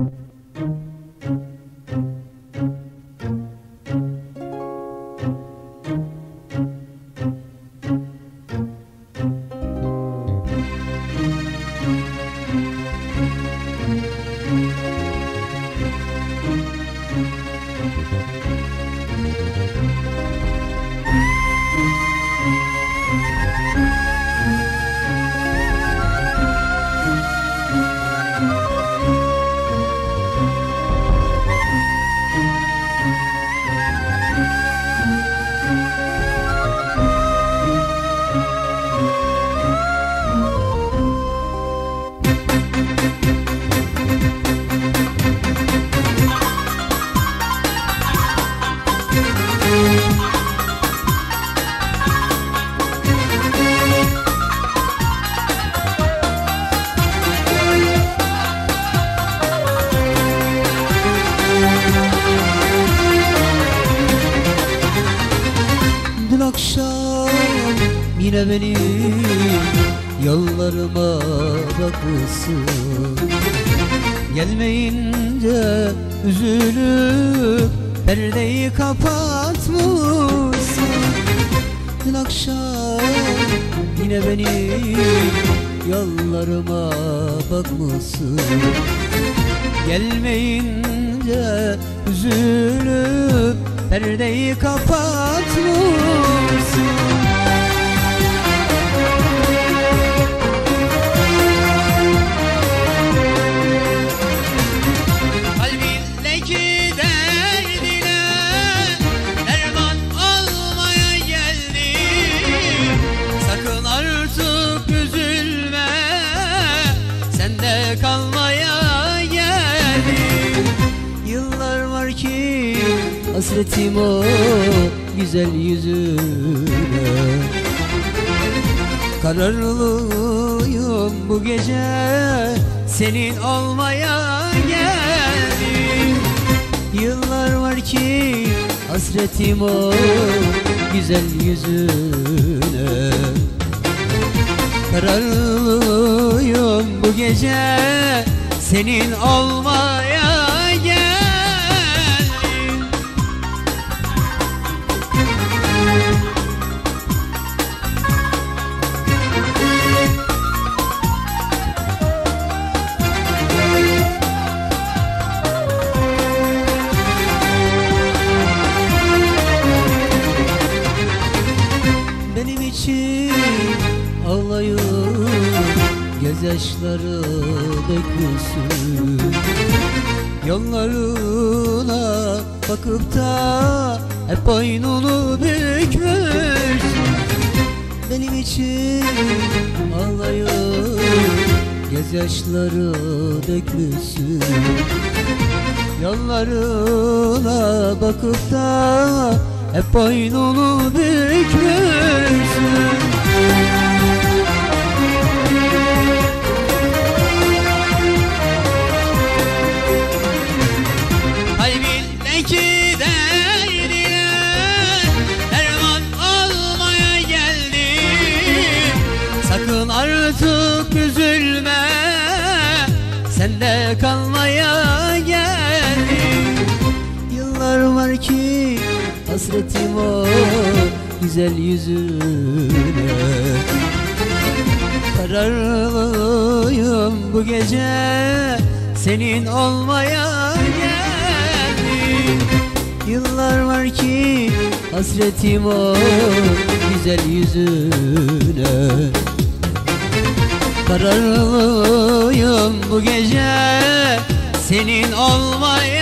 Dün yine benim yollarıma bakmışsın Gelmeyince üzülüp perdeyi kapatmışsın. Dün akşam yine benim yollarıma bakmışsın. Gelmeyince üzülüp perdeyi kapatmışsın sende kalmaya geldim. Yıllar var ki hasretim o güzel yüzüne. Kararlıyım bu gece senin olmaya geldim. Yıllar var ki hasretim o güzel yüzüne. Kararlıyım bu gece senin olmaya gözyaşları dökülsün. Yollarına bakıp da hep boynunu bükmüşsün Benim için ağlayıp gözyaşları dökmüşsün Yollarına bakıp da hep boynunu bükmüşsün Kalbindeki derdine derman olmaya geldim Sakın artık üzülme Sende kalmaya geldim Yıllar var ki hasretim o güzel yüzüne. Kararlıyım bu gece senin olmaya Yıllar var ki hasretim o güzel yüzüne. Kararlıyım bu gece senin olmaya